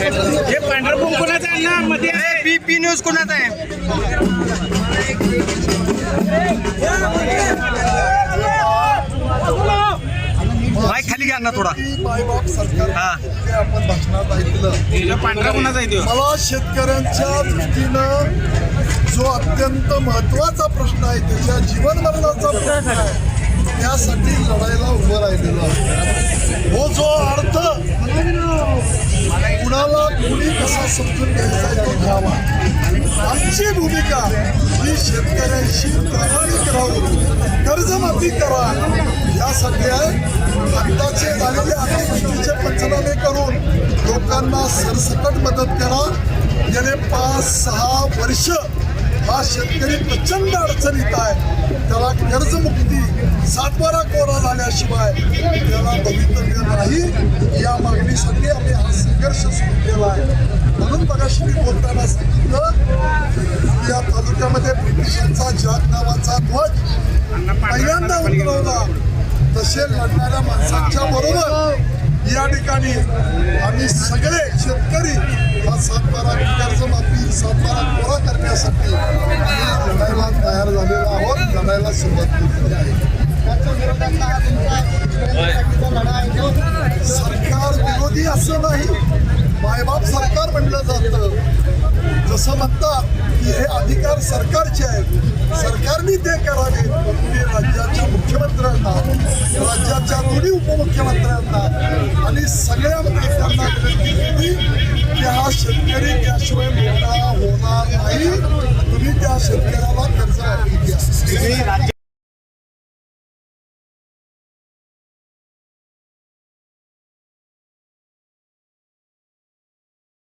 हे पांढरा कुंकुणाचा आहे ना? मध्ये बी पी न्यूज कोणाचा आहे? माईक खाली घ्या ना थोडा. हा. आपण भाषणात ऐकलं पांढरा कुणाचा मला शेतकऱ्यांच्या दृष्टीनं जो अत्यंत महत्त्वाचा प्रश्न आहे त्याच्या जीवन मरणाचा प्रश्न आहे त्यासाठी लढायला उभं राहिलेलं आहे. कसा समजून घ्यायचा तो घ्यावा आमची भूमिका ही शेतकऱ्यांशी प्रामाणिक राहून कर्जमाफी करा. या सगळ्या आत्ताचे झालेले अतिवृष्टीचे पंचनामे करून लोकांना सरसकट मदत करा. गेले पाच सहा वर्ष हा शेतकरी प्रचंड अडचणीत आहे. त्याला कर्जमुक्ती सातबारा कोरा झाल्याशिवाय त्याला भवितव्य नाही. या मागणीसाठी आम्ही आज संघर्ष सुरू केला आहे. म्हणून मगाशी मी बोलताना सांगितलं या तालुक्यामध्ये ब्रिटिशांचा जग नावाचा ध्वज पहिल्यांदा उतरवला तसे लढणाऱ्या माणसांच्या बरोबर या ठिकाणी आम्ही सगळे शेतकरी हा सातबारा कर्जमाफी सातबारा कोरा करण्यासाठी लढायला तयार झालेलो आहोत लढायला सुरुवात केलेली आहे. वाटतं जसं म्हणतात की हे अधिकार सरकारचे आहेत. सरकारने ते करावे. म्हणजे राज्याच्या मुख्यमंत्र्यांना राज्याच्या दोन्ही उपमुख्यमंत्र्यांना आणि सगळ्या नागरिकांना विनंती केली की हा शेतकरी त्याशिवाय मोठा होणार नाही. तुम्ही त्या शेतकऱ्याला कर्ज द्या.